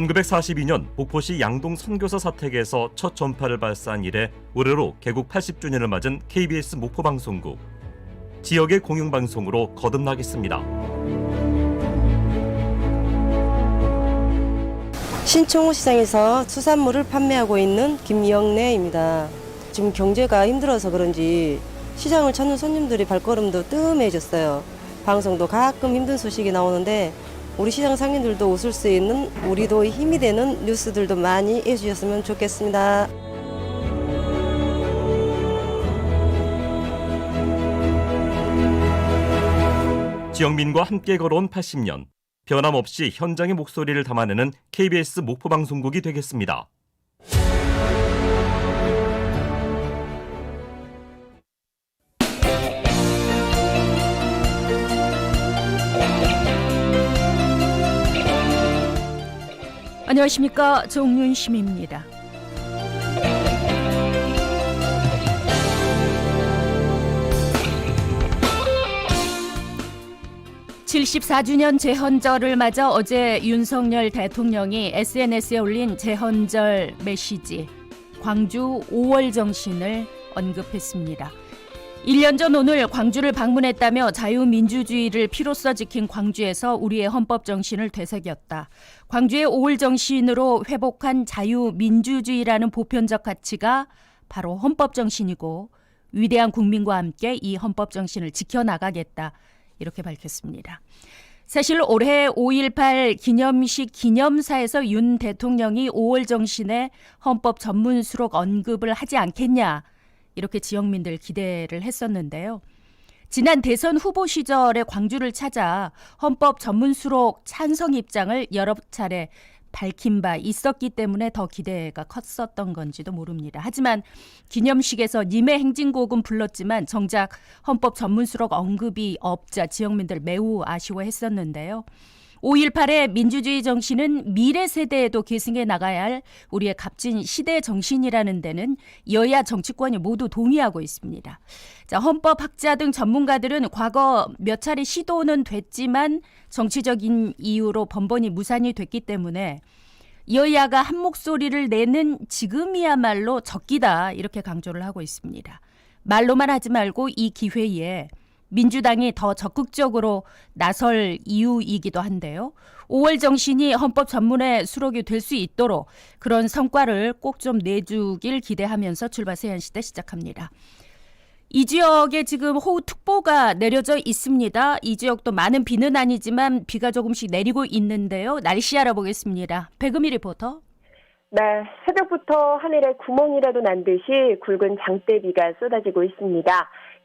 1942년 목포시 양동 선교사 사택에서 첫 전파를 발사한 이래 올해로 개국 80주년을 맞은 KBS 목포 방송국. 지역의 공영 방송으로 거듭나겠습니다. 신청호 시장에서 수산물을 판매하고 있는 김영래입니다. 지금 경제가 힘들어서 그런지 시장을 찾는 손님들이 발걸음도 뜸해졌어요. 방송도 가끔 힘든 소식이 나오는데 우리 시장 상인들도 웃을 수 있는 우리도 힘이 되는 뉴스들도 많이 해주셨으면 좋겠습니다. 지영민과 함께 걸어온 80년. 변함없이 현장의 목소리를 담아내는 KBS 목포 방송국이 되겠습니다. 안녕하십니까 정윤심입니다. (74주년) 재헌절을 맞아 어제 윤석열 대통령이 SNS에 올린 재헌절 메시지 광주 5월 정신을 언급했습니다. 1년 전 오늘 광주를 방문했다며 자유민주주의를 피로써 지킨 광주에서 우리의 헌법 정신을 되새겼다. 광주의 5월 정신으로 회복한 자유민주주의라는 보편적 가치가 바로 헌법 정신이고 위대한 국민과 함께 이 헌법 정신을 지켜나가겠다. 이렇게 밝혔습니다. 사실 올해 5.18 기념식 기념사에서 윤 대통령이 5월 정신에 헌법 전문 수록 언급을 하지 않겠냐. 이렇게 지역민들 기대를 했었는데요. 지난 대선 후보 시절에 광주를 찾아 헌법 전문 수록 찬성 입장을 여러 차례 밝힌 바 있었기 때문에 더 기대가 컸었던 건지도 모릅니다. 하지만 기념식에서 님의 행진곡은 불렀지만 정작 헌법 전문 수록 언급이 없자 지역민들 매우 아쉬워했었는데요. 5.18의 민주주의 정신은 미래 세대에도 계승해 나가야 할 우리의 값진 시대 정신이라는 데는 여야 정치권이 모두 동의하고 있습니다. 자, 헌법학자 등 전문가들은 과거 몇 차례 시도는 됐지만 정치적인 이유로 번번이 무산이 됐기 때문에 여야가 한 목소리를 내는 지금이야말로 적기다 이렇게 강조를 하고 있습니다. 말로만 하지 말고 이 기회에 민주당이 더 적극적으로 나설 이유이기도 한데요. 5월 정신이 헌법 전문에 수록이 될 수 있도록 그런 성과를 꼭 좀 내주길 기대하면서 출발 세안시대 시작합니다. 이 지역에 지금 호우특보가 내려져 있습니다. 이 지역도 많은 비는 아니지만 비가 조금씩 내리고 있는데요. 날씨 알아보겠습니다. 백음이 리포터. 네, 새벽부터 하늘에 구멍이라도 난 듯이 굵은 장대비가 쏟아지고 있습니다.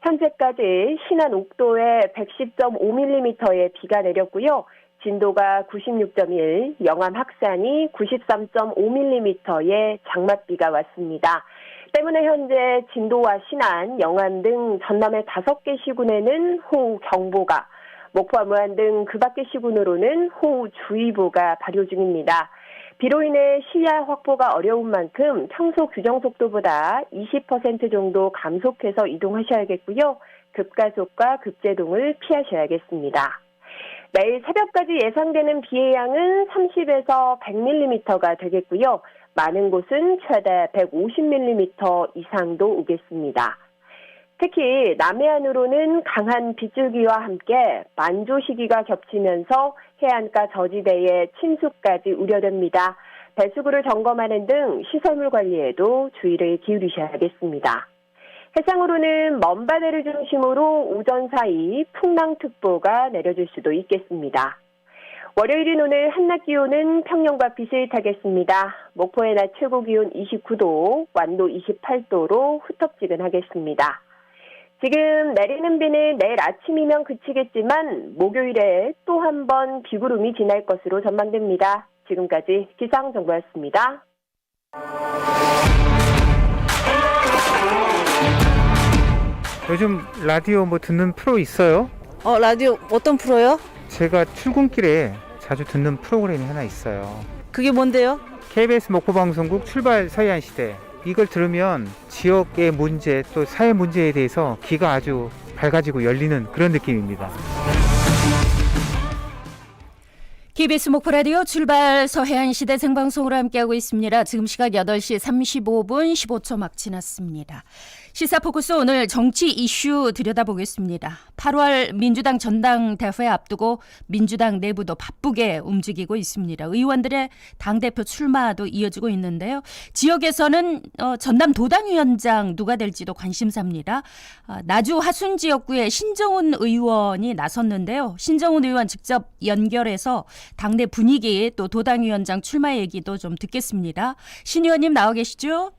현재까지 신안 옥도에 110.5mm의 비가 내렸고요. 진도가 96.1, 영암 학산이 93.5mm의 장맛비가 왔습니다. 때문에 현재 진도와 신안, 영암 등 전남의 5개 시군에는 호우 경보가, 목포와 무안 등 그 밖의 시군으로는 호우 주의보가 발효 중입니다. 비로 인해 시야 확보가 어려운 만큼 평소 규정 속도보다 20% 정도 감속해서 이동하셔야겠고요. 급가속과 급제동을 피하셔야겠습니다. 내일 새벽까지 예상되는 비의 양은 30에서 100mm가 되겠고요. 많은 곳은 최대 150mm 이상도 오겠습니다. 특히 남해안으로는 강한 빗줄기와 함께 만조 시기가 겹치면서 해안가 저지대에 침수까지 우려됩니다. 배수구를 점검하는 등 시설물 관리에도 주의를 기울이셔야겠습니다. 해상으로는 먼 바다를 중심으로 오전 사이 풍랑특보가 내려질 수도 있겠습니다. 월요일인 오늘 한낮 기온은 평년과 비슷하겠습니다. 목포의 낮 최고 기온 29도, 완도 28도로 후텁지근하겠습니다. 지금 내리는 비는 내일 아침이면 그치겠지만 목요일에 또 한 번 비구름이 지날 것으로 전망됩니다. 지금까지 기상정보였습니다. 요즘 라디오 뭐 듣는 프로 있어요? 어, 라디오 어떤 프로요? 제가 출근길에 자주 듣는 프로그램이 하나 있어요. 그게 뭔데요? KBS 목포방송국 출발 서해안 시대. 이걸 들으면 지역의 문제 또 사회 문제에 대해서 귀가 아주 밝아지고 열리는 그런 느낌입니다. KBS 목포 라디오 출발 서해안 시대 생방송으로 함께하고 있습니다. 지금 시각 8시 35분 15초 막 지났습니다. 시사 포커스 오늘 정치 이슈 들여다보겠습니다. 8월 민주당 전당 대회 앞두고 민주당 내부도 바쁘게 움직이고 있습니다. 의원들의 당대표 출마도 이어지고 있는데요. 지역에서는 어, 전남 도당위원장 누가 될지도 관심사입니다. 아, 나주 하순 지역구에 신정훈 의원이 나섰는데요. 신정훈 의원 직접 연결해서 당내 분위기 또 도당 위원장 출마 얘기도 좀 듣겠습니다. 신 의원님 나와 계시죠?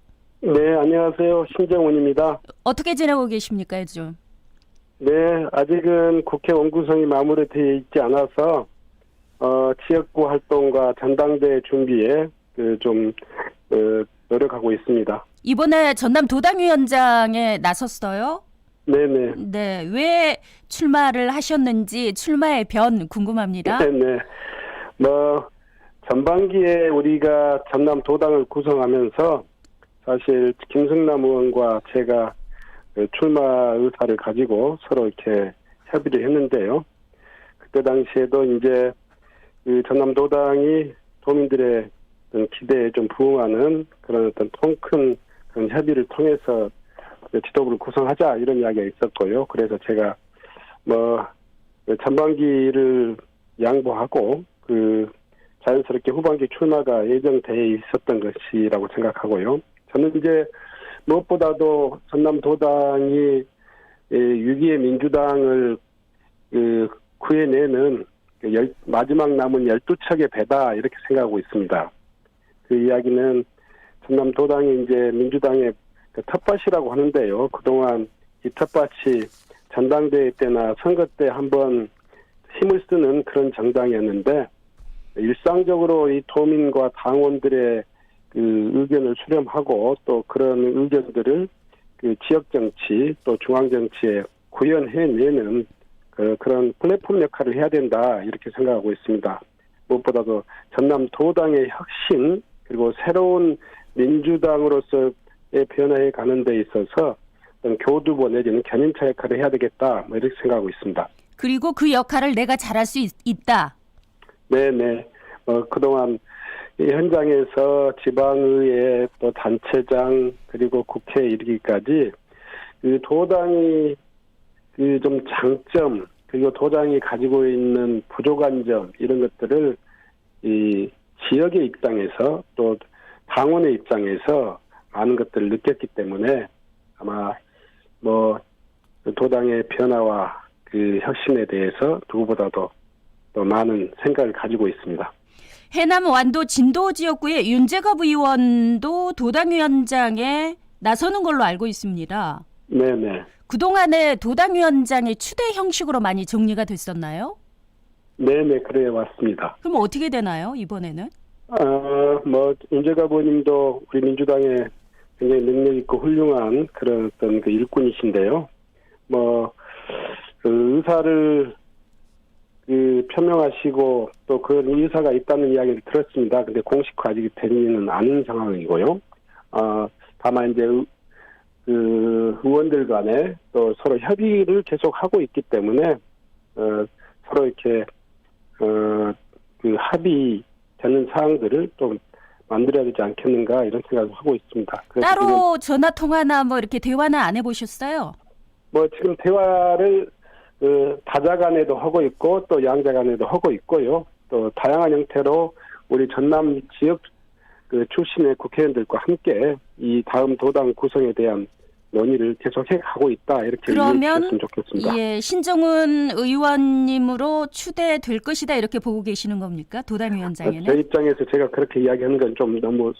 네, 안녕하세요. 신정훈입니다. 어떻게 지내고 계십니까 요즘? 네, 아직은 국회 원구성이 마무리되어 있지 않아서 어, 지역구 활동과 전당대 준비에 그 좀 어, 노력하고 있습니다. 이번에 전남 도당위원장에 나섰어요. 네네. 네, 왜 출마를 하셨는지 출마의 변 궁금합니다. 네네. 뭐 전반기에 우리가 전남 도당을 구성하면서 사실 김승남 의원과 제가 그 출마 의사를 가지고 서로 이렇게 협의를 했는데요. 그때 당시에도 이제 그 전남 도당이 도민들의 기대에 좀 부응하는 그런 어떤 통큰 그런 협의를 통해서 그 지도부를 구성하자 이런 이야기가 있었고요. 그래서 제가 뭐 전반기를 양보하고 그 자연스럽게 후반기 출마가 예정돼 있었던 것이라고 생각하고요. 저는 이제 무엇보다도 전남 도당이 예, 6.2의 민주당을 그 구해내는 그 열- 마지막 남은 12척의 배다 이렇게 생각하고 있습니다. 그 이야기는 전남 도당이 이제 민주당의 그 텃밭이라고 하는데요. 그동안 이 텃밭이 전당대회 때나 선거 때 한번 힘을 쓰는 그런 정당이었는데 일상적으로 이 도민과 당원들의 그 의견을 수렴하고 또 그런 의견들을 그 지역 정치 또 중앙 정치에 구현해내는 그 그런 플랫폼 역할을 해야 된다 이렇게 생각하고 있습니다. 무엇보다도 전남 도당의 혁신 그리고 새로운 민주당으로서의 변화에 가는 데 있어서 교두보 내지는 견인차 역할을 해야 되겠다 뭐 이렇게 생각하고 있습니다. 그리고 그 역할을 내가 잘할 수 있, 있다. 네네. 어, 그동안 이 현장에서 지방의회 또 단체장 그리고 국회에 이르기까지 그 도당이 그 좀 장점 그리고 도당이 가지고 있는 부족한 점 이런 것들을 이 지역의 입장에서 또 당원의 입장에서 많은 것들을 느꼈기 때문에 아마 뭐 도당의 변화와 그 혁신에 대해서 누구보다도 또 많은 생각을 가지고 있습니다. 해남 완도 진도 지역구의 윤재갑 의원도 도당위원장에 나서는 걸로 알고 있습니다. 네네. 그동안에 도당위원장의 추대 형식으로 많이 정리가 됐었나요? 네네, 그래 왔습니다. 그럼 어떻게 되나요, 이번에는? 어, 뭐, 윤재갑 의원님도 우리 민주당에 굉장히 능력 있고 훌륭한 그런 어떤 그 일꾼이신데요. 뭐, 그 의사를 그 표명하시고 또 그런 의사가 있다는 이야기를 들었습니다. 근데 공식화 아직 되지는 않은 상황이고요. 어, 다만 이제 의- 그 의원들 간에 또 서로 협의를 계속 하고 있기 때문에 어, 서로 이렇게 어, 그 합의 되는 사항들을 좀 만들어야 되지 않겠는가 이런 생각을 하고 있습니다. 따로 전화 통화나 뭐 이렇게 대화는 안 해보셨어요? 뭐 지금 대화를 그 다자 간에도 하고 있고 또 양자 간에도 하고 있고요. 또 다양한 형태로 우리 전남 지역 그 출신의 국회의원들과 함께 이 다음 도당 구성에 대한 논의를 계속해 가고 있다 이렇게 그러면 좋겠습니다. 예, 신정훈 의원님으로 추대될 것이다 이렇게 보고 계시는 겁니까? 제 도당위원장에는? 입장에서 제가 그렇게 이야기하는 건 좀 너무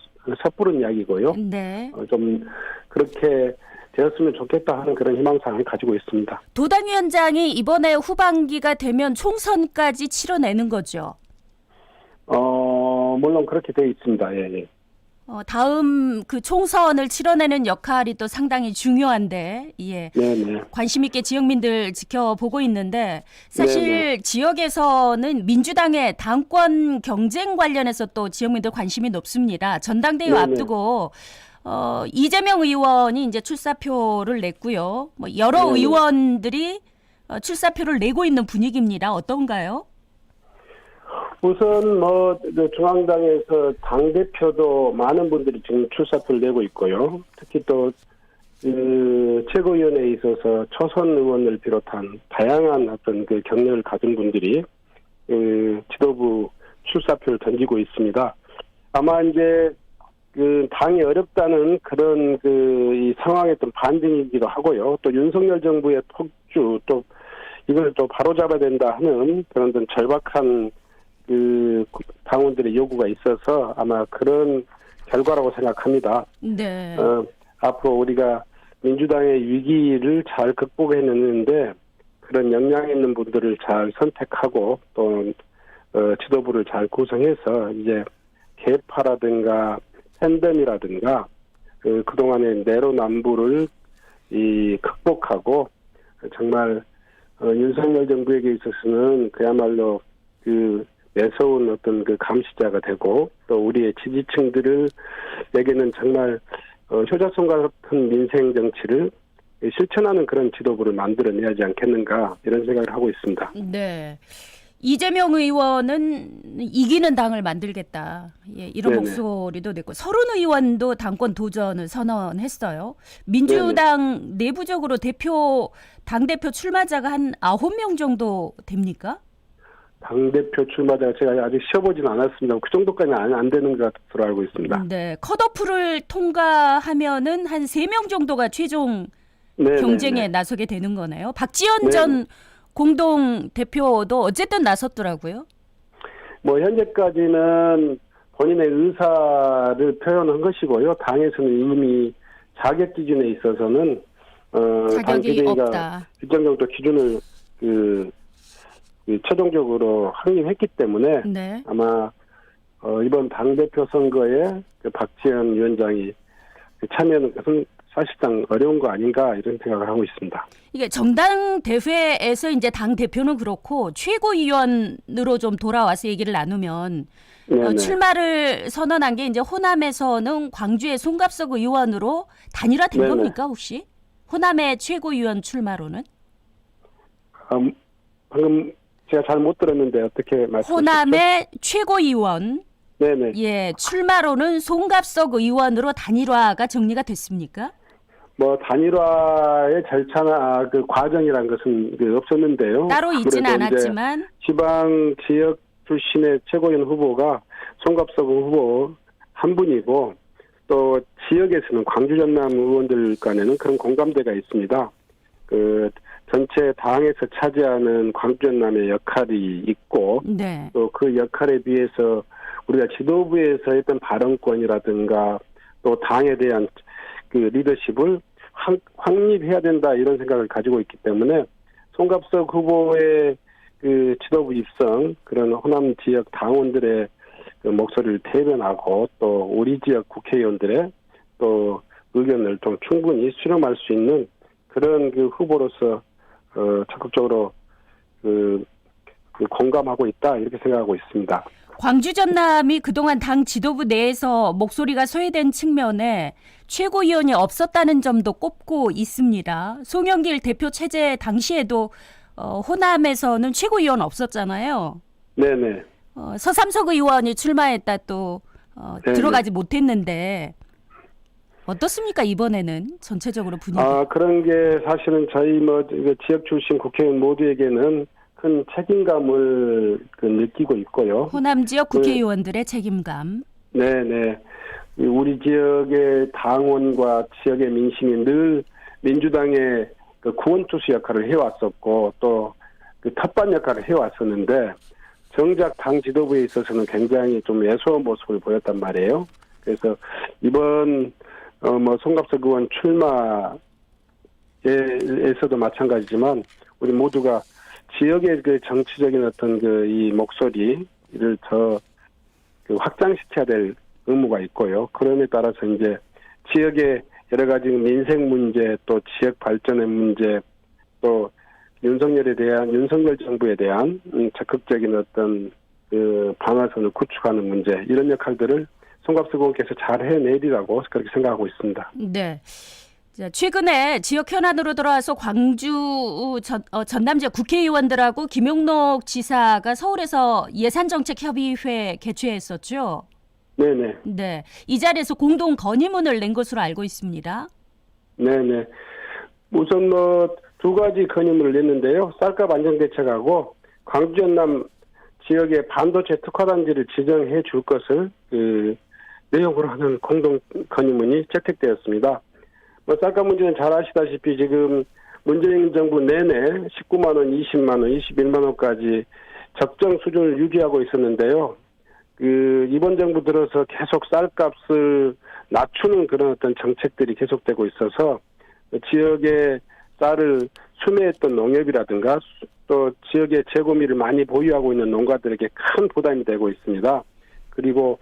섣부른 이야기고요. 네. 어, 좀 그렇게 되었으면 좋겠다 하는 그런 희망사항을 가지고 있습니다. 도당위원장이 이번에 후반기가 되면 총선까지 치러내는 거죠. 어 물론 그렇게 되어 있습니다. 예, 예. 어, 다음 그 총선을 치러내는 역할이 또 상당히 중요한데, 예. 네네. 관심 있게 지역민들 지켜보고 있는데 사실 지역에서는 민주당의 당권 경쟁 관련해서 또 지역민들 관심이 높습니다. 전당대회 네네. 앞두고 어, 이재명 의원이 이제 출사표를 냈고요. 뭐 여러 네네. 의원들이 어, 출사표를 내고 있는 분위기입니다. 어떤가요? 우선 뭐그 중앙당에서 당 대표도 많은 분들이 지금 출사표를 내고 있고요. 특히 또 그 최고위원회에 있어서 초선 의원을 비롯한 다양한 어떤 그 경력을 가진 분들이 그 지도부 출사표를 던지고 있습니다. 아마 이제 그 당이 어렵다는 그런 그 이 상황의 좀 반증이기도 하고요. 또 윤석열 정부의 폭주 또 이걸 또 바로잡아야 된다 하는 그런 좀 절박한 그 당원들의 요구가 있어서 아마 그런 결과라고 생각합니다. 네. 어, 앞으로 우리가 민주당의 위기를 잘 극복해내는데 그런 역량 있는 분들을 잘 선택하고 또 어, 지도부를 잘 구성해서 이제 개파라든가 팬덤이라든가 그 그동안의 내로남불을 이 극복하고 정말 어, 윤석열 정부에게 있어서는 그야말로 그 매서운 어떤 그 감시자가 되고 또 우리의 지지층들을 에게는 정말 어, 효자손과 같은 민생 정치를 실천하는 그런 지도부를 만들어내야지 않겠는가 이런 생각을 하고 있습니다. 네. 이재명 의원은 이기는 당을 만들겠다. 예, 이런 네네. 목소리도 냈고 서른 의원도 당권 도전을 선언했어요. 민주당 내부적으로 대표 당 대표 출마자가 한 아홉 명 정도 됩니까? 당 대표 출마자가 제가 아직 쉬어보진 않았습니다. 그 정도까지는 안, 안 되는 것 것으로 알고 있습니다. 네. 컷오프를 통과하면은 한 세 명 정도가 최종 네, 경쟁에 네, 네. 나서게 되는 거네요. 박지원 네. 전 공동 대표도 어쨌든 나섰더라고요. 뭐 현재까지는 본인의 의사를 표현한 것이고요. 당에서는 이미 자격 기준에 있어서는 어, 당 기준이가. 일정 정도 기준을 그, 그 최종적으로 확립했기 때문에 네. 아마 어, 이번 당 대표 선거에 그 박지원 위원장이 그 참여하는 것은 사실상 어려운 거 아닌가 이런 생각을 하고 있습니다. 이게 정당 대회에서 이제 당 대표는 그렇고 최고위원으로 좀 돌아와서 얘기를 나누면 어. 출마를 선언한 게 이제 호남에서는 광주의 송갑석 의원으로 단일화된 네네. 겁니까 혹시? 호남의 최고위원 출마로는 음, 방금 제가 잘 못 들었는데 어떻게 말씀하셨죠? 호남의 최고위원 네네. 예 출마로는 송갑석 의원으로 단일화가 정리가 됐습니까? 뭐 단일화의 절차나 그 과정이란 것은 그 없었는데요. 따로 있지는 않았지만 지방 지역 출신의 최고위원 후보가 송갑석 후보 한 분이고 또 지역에서는 광주 전남 의원들 간에는 그런 공감대가 있습니다. 그 전체 당에서 차지하는 광주 전남의 역할이 있고 네. 또그 역할에 비해서 우리가 지도부에서 했던 발언권이라든가 또 당에 대한 그 리더십을 확, 확립해야 된다 이런 생각을 가지고 있기 때문에 송갑석 후보의 그 지도부 입성 그런 호남 지역 당원들의 그 목소리를 대변하고 또 우리 지역 국회의원들의 또 의견을 좀 충분히 수렴할 수 있는 그런 그 후보로서 어 적극적으로 그, 그 공감하고 있다 이렇게 생각하고 있습니다. 광주 전남이 그동안 당 지도부 내에서 목소리가 소외된 측면에 최고위원이 없었다는 점도 꼽고 있습니다. 송영길 대표 체제 당시에도 어, 호남에서는 최고위원 없었잖아요. 네네. 어, 서삼석 의원이 출마했다 또 어, 네네. 들어가지 못했는데 어떻습니까 이번에는 전체적으로 분위기? 아 그런 게 사실은 저희 뭐 지역 출신 국회의원 모두에게는 큰 책임감을 그 느끼고 있고요. 호남 지역 국회의원들의 책임감. 네네. 이 우리 지역의 당원과 지역의 민심이 늘 민주당의 그 구원 투수 역할을 해왔었고 또그 텃밭 역할을 해왔었는데 정작 당 지도부에 있어서는 굉장히 좀 애소한 모습을 보였단 말이에요. 그래서 이번 어뭐 송갑석 의원 출마에서도 마찬가지지만 우리 모두가 지역의 그 정치적인 어떤 그 이 목소리를 더 그 확장시켜야 될 의무가 있고요. 그럼에 따라서 이제 지역의 여러 가지 민생 문제 또 지역 발전의 문제 또 윤석열에 대한 윤석열 정부에 대한 음, 적극적인 어떤 그 방어선을 구축하는 문제 이런 역할들을 송갑석 의원께서 잘 해내리라고 그렇게 생각하고 있습니다. 네. 자, 최근에 지역 현안으로 돌아와서 광주 전, 어, 전남 지역 국회의원들하고 김용록 지사가 서울에서 예산정책협의회 개최했었죠. 네네. 네, 이 자리에서 공동 건의문을 낸 것으로 알고 있습니다. 네네. 우선 뭐 두 가지 건의문을 냈는데요. 쌀값 안정 대책하고 광주 전남 지역의 반도체 특화단지를 지정해 줄 것을 그 내용으로 하는 공동 건의문이 채택되었습니다. 뭐 쌀값 문제는 잘 아시다시피 지금 문재인 정부 내내 19만 원, 20만 원, 21만 원까지 적정 수준을 유지하고 있었는데요. 그 이번 정부 들어서 계속 쌀값을 낮추는 그런 어떤 정책들이 계속되고 있어서 지역의 쌀을 수매했던 농협이라든가 수- 또 지역의 재고미를 많이 보유하고 있는 농가들에게 큰 부담이 되고 있습니다. 그리고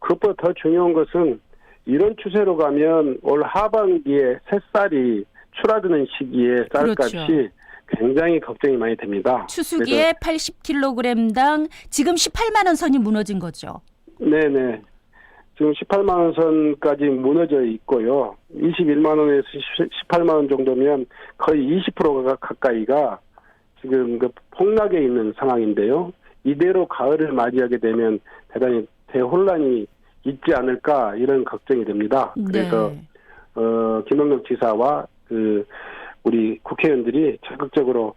그것보다 더 중요한 것은 이런 추세로 가면 올 하반기에 새쌀이 출하드는 시기에 쌀값이 그렇죠. 굉장히 걱정이 많이 됩니다. 추수기에 80kg당 지금 18만 원 선이 무너진 거죠. 네네. 지금 18만 원 선까지 무너져 있고요. 21만 원에서 18만 원 정도면 거의 20%가 가까이가 지금 그 폭락에 있는 상황인데요. 이대로 가을을 맞이하게 되면 대단히 대혼란이 있지 않을까 이런 걱정이 됩니다. 그래서 네. 어, 김영록 지사와 그 우리 국회의원들이 적극적으로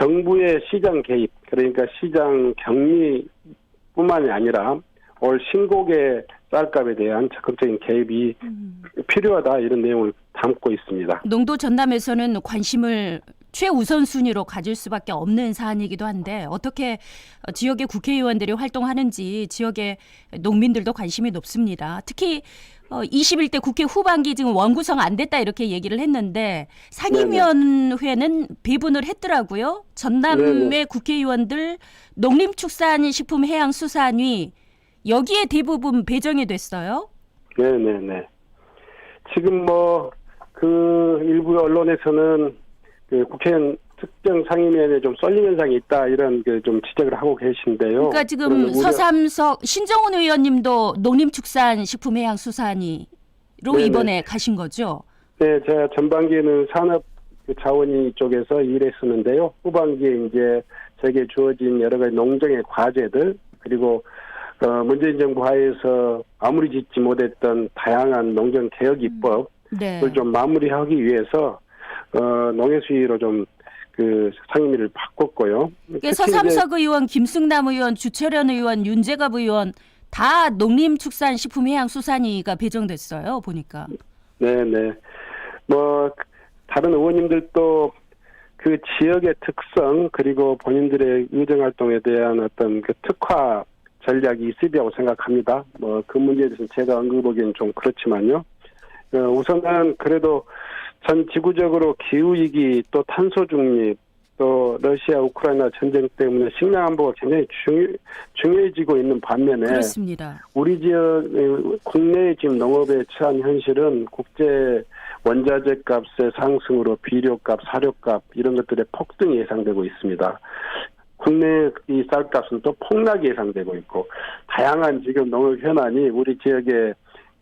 정부의 시장 개입 그러니까 시장 격리뿐만이 아니라 올 신곡의 쌀값에 대한 적극적인 개입이 음. 필요하다 이런 내용을 담고 있습니다. 농도 전남에서는 관심을 최우선 순위로 가질 수밖에 없는 사안이기도 한데 어떻게 어, 지역의 국회의원들이 활동하는지 지역의 농민들도 관심이 높습니다. 특히 어, 21대 국회 후반기 지금 원구성 안 됐다 이렇게 얘기를 했는데 상임위원회는 배분을 했더라고요. 전남의 네네. 국회의원들 농림축산식품해양수산위 여기에 대부분 배정이 됐어요. 네네네. 지금 뭐 그 일부 언론에서는 그 국회의원 특정 상임위원회 좀 쏠림 현상이 있다 이런 그 좀 지적을 하고 계신데요. 그러니까 지금 서삼석 신정훈 의원님도 농림축산식품해양수산위로 네네. 이번에 가신 거죠. 네, 제가 전반기에는 산업 그 자원위 쪽에서 일했었는데요. 후반기에 이제 제게 주어진 여러 가지 농정의 과제들 그리고 어, 문재인 정부 하에서 아무리 짓지 못했던 다양한 농정 개혁 입법을 네. 좀 마무리하기 위해서 어, 농해 수위로 좀 그 상임위를 바꿨고요. 서삼석 의원, 김승남 의원, 주철현 의원, 윤재갑 의원 다 농림축산식품해양수산위가 배정됐어요. 보니까. 네네. 뭐 다른 의원님들도 그 지역의 특성 그리고 본인들의 의정 활동에 대한 어떤 그 특화 전략이 있으리라고 생각합니다. 뭐 그 문제에 대해서 제가 언급하기는 좀 그렇지만요. 어, 우선은 그래도 전 지구적으로 기후 위기 또 탄소 중립 또 러시아 우크라이나 전쟁 때문에 식량 안보가 굉장히 중요, 중요해지고 있는 반면에 그렇습니다. 우리 지역 국내 지금 농업에 처한 현실은 국제 원자재 값의 상승으로 비료값, 사료값 이런 것들의 폭등이 예상되고 있습니다. 국내 이 쌀값은 또 폭락이 예상되고 있고 다양한 지금 농업 현안이 우리 지역의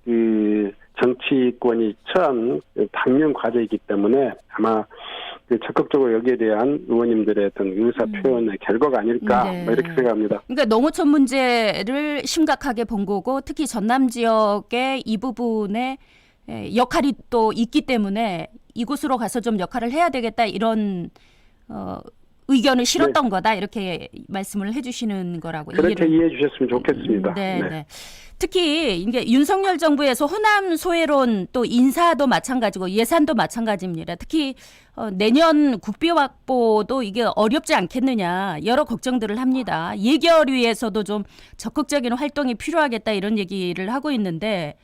그 정치권이 처한 당면 과제이기 때문에 아마 그 적극적으로 여기에 대한 의원님들의 어떤 의사 표현의 결과가 아닐까 네. 뭐 이렇게 생각합니다. 그러니까 농어촌 문제를 심각하게 본 거고 특히 전남 지역의 이 부분에 에, 역할이 또 있기 때문에 이곳으로 가서 좀 역할을 해야 되겠다 이런 어, 의견을 실었던 거다 이렇게 말씀을 해주시는 거라고 네. 그렇게 이해를 이해해 주셨으면 좋겠습니다. 네, 네. 특히 이게 윤석열 정부에서 호남 소외론 또 인사도 마찬가지고 예산도 마찬가지입니다. 특히 어, 내년 국비 확보도 이게 어렵지 않겠느냐 여러 걱정들을 합니다. 예결위에서도 좀 적극적인 활동이 필요하겠다 이런 얘기를 하고 있는데.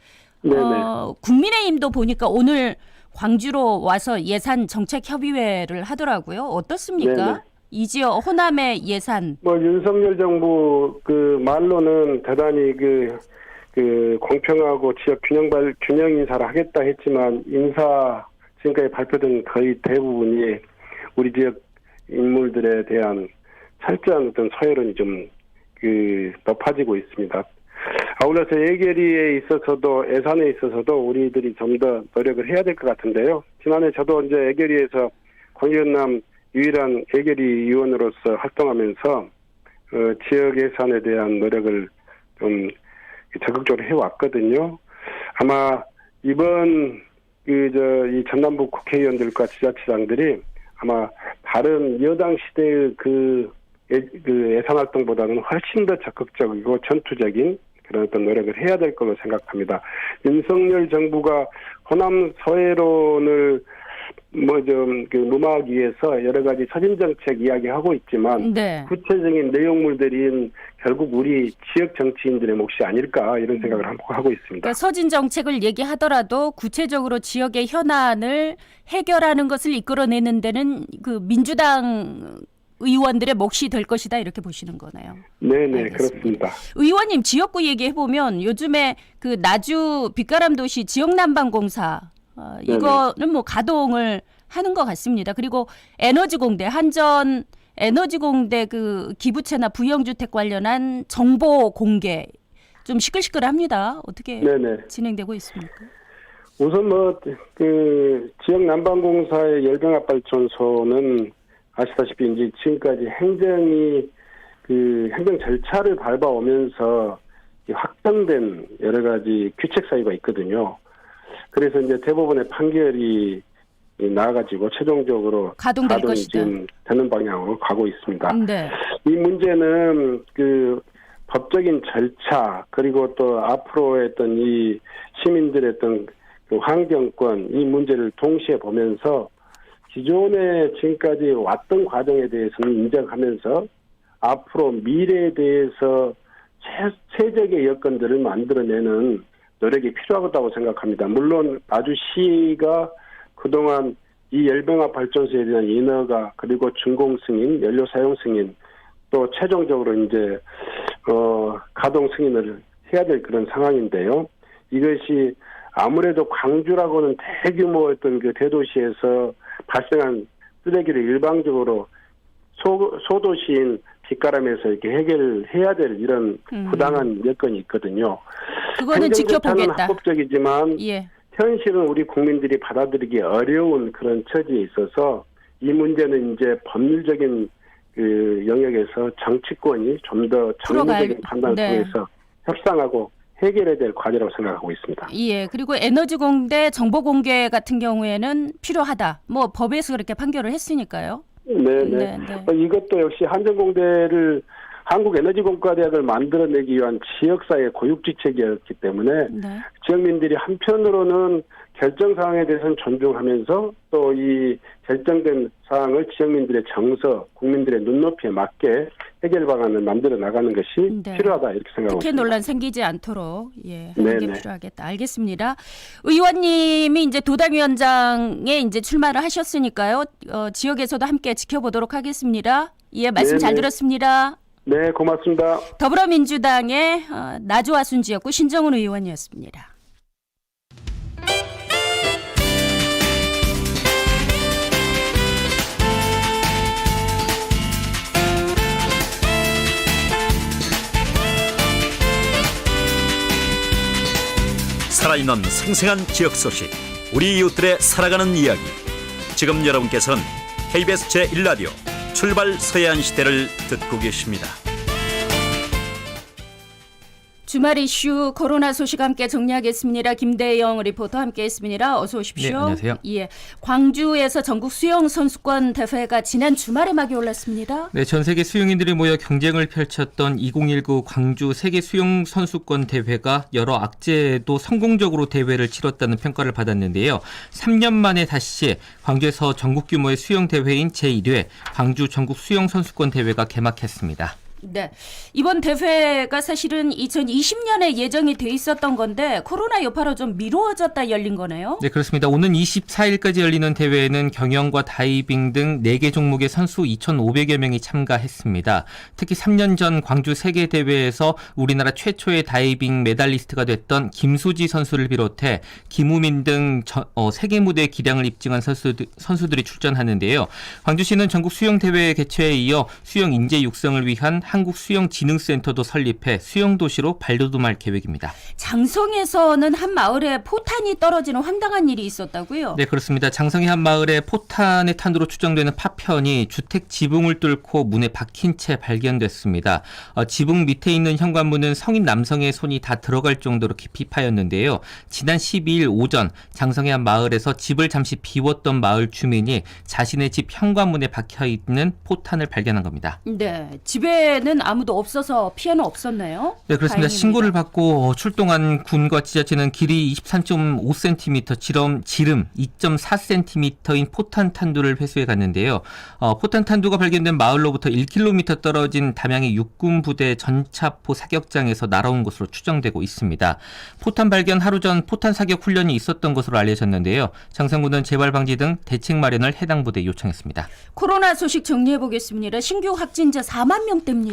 어, 국민의힘도 보니까 오늘 광주로 와서 예산 정책 협의회를 하더라고요. 어떻습니까? 네네. 이 지역 호남의 예산 뭐 윤석열 정부 그 말로는 대단히 그, 그 공평하고 지역 균형 발 균형 인사를 하겠다 했지만 인사 지금까지 발표된 거의 대부분이 우리 지역 인물들에 대한 철저한 어떤 서열론이 좀그 높아지고 있습니다. 아울러서 예결위에 있어서도 예산에 있어서도 우리들이 좀 더 노력을 해야 될 것 같은데요. 지난해 저도 이제 예결위에서 광주연남 유일한 예결위 위원으로서 활동하면서 어, 지역 예산에 대한 노력을 좀 적극적으로 해왔거든요. 아마 이번 그저이 전남부 국회의원들과 지자체장들이 아마 다른 여당 시대의 그, 예, 그 예산 활동보다는 훨씬 더 적극적이고 전투적인 그런 어떤 노력을 해야 될 걸로 생각합니다. 윤석열 정부가 호남 서해론을 뭐좀 그 무마하기 위해서 여러 가지 서진 정책 이야기하고 있지만 네. 구체적인 내용물들인 결국 우리 지역 정치인들의 몫이 아닐까 이런 생각을 하고- 하고 있습니다. 그러니까 서진 정책을 얘기하더라도 구체적으로 지역의 현안을 해결하는 것을 이끌어내는 데는 그 민주당 의원들의 몫이 될 것이다 이렇게 보시는 거네요. 네네 알겠습니다. 그렇습니다. 의원님 지역구 얘기해 보면 요즘에 그 나주 빛가람 도시 지역 난방 공사 어, 이거는 뭐 가동을 하는 것 같습니다. 그리고 에너지 공대 한전 에너지 공대 그 기부채나 부영주택 관련한 정보 공개 좀 시끌시끌합니다. 어떻게 네네. 진행되고 있습니까? 우선 뭐 그 지역 난방공사의 열병합 발전소는 아시다시피 이제 지금까지 행정이 그 행정 절차를 밟아오면서 이 확정된 여러 가지 규칙 사유가 있거든요. 그래서 이제 대법원의 판결이 이 나와가지고 최종적으로 가동될 가동이 것이다. 지금 되는 방향으로 가고 있습니다. 네. 이 문제는 그 법적인 절차 그리고 또 앞으로의 어떤 이 시민들의 어떤 그 환경권 이 문제를 동시에 보면서 기존에 지금까지 왔던 과정에 대해서는 인정하면서 앞으로 미래에 대해서 최, 최적의 여건들을 만들어내는 노력이 필요하다고 생각합니다. 물론 아주시가 그동안 이 열병합 발전소에 대한 인허가 그리고 준공 승인, 연료 사용 승인 또 최종적으로 이제 어 가동 승인을 해야 될 그런 상황인데요. 이것이 아무래도 광주라고는 대규모 어떤 그 대도시에서 발생한 쓰레기를 일방적으로 소, 소도시인 빗가람에서 이렇게 해결을 해야 될 이런 음. 부당한 여건이 있거든요. 그거는 지켜보겠다. 합법적이지만 예. 현실은 우리 국민들이 받아들이기 어려운 그런 처지에 있어서 이 문제는 이제 법률적인 그 영역에서 정치권이 좀더 풀어가야- 판단을 네. 통해서 협상하고 해결해야 될 과제라고 생각하고 있습니다. 예. 그리고 에너지 공대 정보 공개 같은 경우에는 필요하다. 뭐 법에서 그렇게 판결을 했으니까요. 네네. 네, 네. 어, 이것도 역시 한전공대를 한국에너지공과대학을 만들어내기 위한 지역사회 고육지책이었기 때문에 네. 지역민들이 한편으로는 결정 사항에 대해서는 존중하면서 또 이 결정된 사항을 지역민들의 정서, 국민들의 눈높이에 맞게 해결 방안을 만들어 나가는 것이 네. 필요하다 이렇게 생각하고 특혜. 논란 생기지 않도록 예 하는 게. 필요하겠다. 알겠습니다. 의원님이 이제 도당위원장에 이제 출마를 하셨으니까요. 어, 지역에서도 함께 지켜보도록 하겠습니다. 예 말씀 잘 네네. 들었습니다. 네, 고맙습니다. 더불어민주당의 어, 나주화순 지역구 신정훈 의원이었습니다. 살아있는 생생한 지역 소식, 우리 이웃들의 살아가는 이야기. 지금 여러분께서는 KBS 제1라디오 출발 서해안 시대를 듣고 계십니다. 주말 이슈 코로나 소식 함께 정리하겠습니다. 김대영 리포터 함께했습니다. 어서 오십시오. 네, 안녕하세요. 예, 광주에서 전국 수영 선수권 대회가 지난 주말에 막이 올랐습니다. 네, 전 세계 수영인들이 모여 경쟁을 펼쳤던 2019 광주 세계 수영 선수권 대회가 여러 악재에도 성공적으로 대회를 치렀다는 평가를 받았는데요. 3년 만에 다시 광주에서 전국 규모의 수영 대회인 제1회 광주 전국 수영 선수권 대회가 개막했습니다. 네. 이번 대회가 사실은 2020년에 예정이 돼 있었던 건데 코로나 여파로 좀 미뤄졌다 열린 거네요. 네, 그렇습니다. 오는 24일까지 열리는 대회에는 경영과 다이빙 등 4개 종목의 선수 2,500여 명이 참가했습니다. 특히 3년 전 광주 세계 대회에서 우리나라 최초의 다이빙 메달리스트가 됐던 김수지 선수를 비롯해 김우민 등 저- 어, 세계 무대 기량을 입증한 선수들, 선수들이 출전하는데요. 광주시는 전국 수영 대회 개최에 이어 수영 인재 육성을 위한 한국수영진흥센터도 설립해 수영도시로 발돋움할 계획입니다. 장성에서는 한 마을에 포탄이 떨어지는 황당한 일이 있었다고요? 네, 그렇습니다. 장성의 한 마을에 포탄의 탄두로 추정되는 파편이 주택 지붕을 뚫고 문에 박힌 채 발견됐습니다. 어, 지붕 밑에 있는 현관문은 성인 남성의 손이 다 들어갈 정도로 깊이 파였는데요. 지난 12일 오전 장성의 한 마을에서 집을 잠시 비웠던 마을 주민이 자신의 집 현관문에 박혀 있는 포탄을 발견한 겁니다. 네, 집에 는 아무도 없어서 피해는 없었네요. 네, 그렇습니다. 다행입니다. 신고를 받고 어, 출동한 군과 지자체는 길이 23.5cm, 지름, 지름 2.4cm인 포탄 탄두를 회수해 갔는데요. 어, 포탄 탄두가 발견된 마을로부터 1km 떨어진 담양의 육군 부대 전차포 사격장에서 날아온 것으로 추정되고 있습니다. 포탄 발견 하루 전 포탄 사격 훈련이 있었던 것으로 알려졌는데요. 장성군은 재발 방지 등 대책 마련을 해당 부대에 요청했습니다. 코로나 소식 정리해 보겠습니다. 신규 확진자 4만 명대입니다.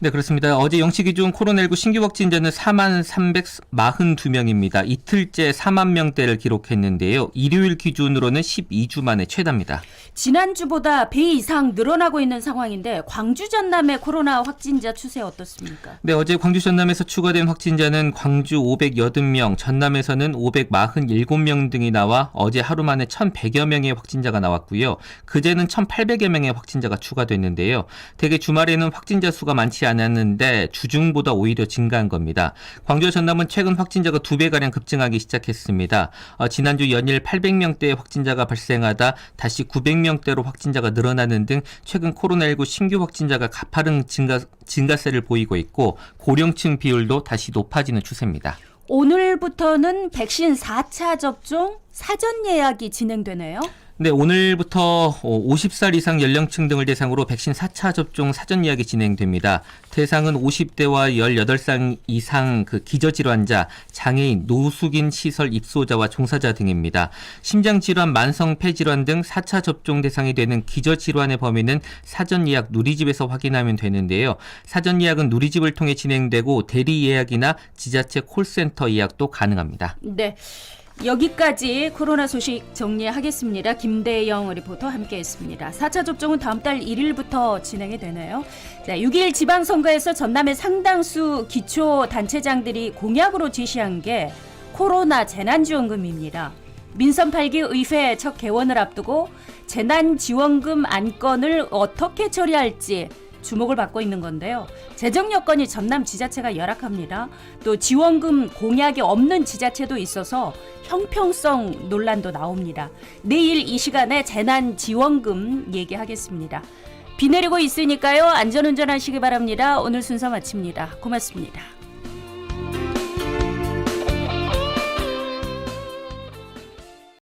네, 그렇습니다. 어제 0시 기준 코로나19 신규 확진자는 4만 342명입니다. 이틀째 4만 명대를 기록했는데요. 일요일 기준으로는 12주 만에 최다입니다. 지난주보다 배 이상 늘어나고 있는 상황인데 광주 전남의 코로나 확진자 추세 어떻습니까? 네, 어제 광주 전남에서 추가된 확진자는 광주 580명, 전남에서는 547명 등이 나와 어제 하루 만에 1,100여 명의 확진자가 나왔고요. 그제는 1,800여 명의 확진자가 추가됐는데요. 대개 주말에는 확진자 수가 많지 않았는데 주중보다 오히려 증가한 겁니다. 광주 전남은 최근 확진자가 두 배가량 급증하기 시작했습니다. 어, 지난주 연일 800명대의 확진자가 발생하다 다시 900명대로 확진자가 늘어나는 등 최근 코로나19 신규 확진자가 가파른 증가, 증가세를 보이고 있고 고령층 비율도 다시 높아지는 추세입니다. 오늘부터는 백신 4차 접종 사전 예약이 진행되네요. 네, 오늘부터 50살 이상 연령층 등을 대상으로 백신 4차 접종 사전 예약이 진행됩니다. 대상은 50대와 18살 이상 그 기저질환자, 장애인, 노숙인 시설 입소자와 종사자 등입니다. 심장질환, 만성 폐질환 등 4차 접종 대상이 되는 기저질환의 범위는 사전 예약 누리집에서 확인하면 되는데요. 사전 예약은 누리집을 통해 진행되고 대리 예약이나 지자체 콜센터 예약도 가능합니다. 네. 여기까지 코로나 소식 정리하겠습니다. 김대영 리포터 함께했습니다. 4차 접종은 다음 달 1일부터 진행이 되네요. 자, 6일 지방선거에서 전남의 상당수 기초 단체장들이 공약으로 제시한 게 코로나 재난지원금입니다. 민선 8기 의회 첫 개원을 앞두고 재난지원금 안건을 어떻게 처리할지 주목을 받고 있는 건데요. 재정 여건이 전남 지자체가 열악합니다. 또 지원금 공약이 없는 지자체도 있어서 형평성 논란도 나옵니다. 내일 이 시간에 재난 지원금 얘기하겠습니다. 비 내리고 있으니까요. 안전운전하시기 바랍니다. 오늘 순서 마칩니다. 고맙습니다.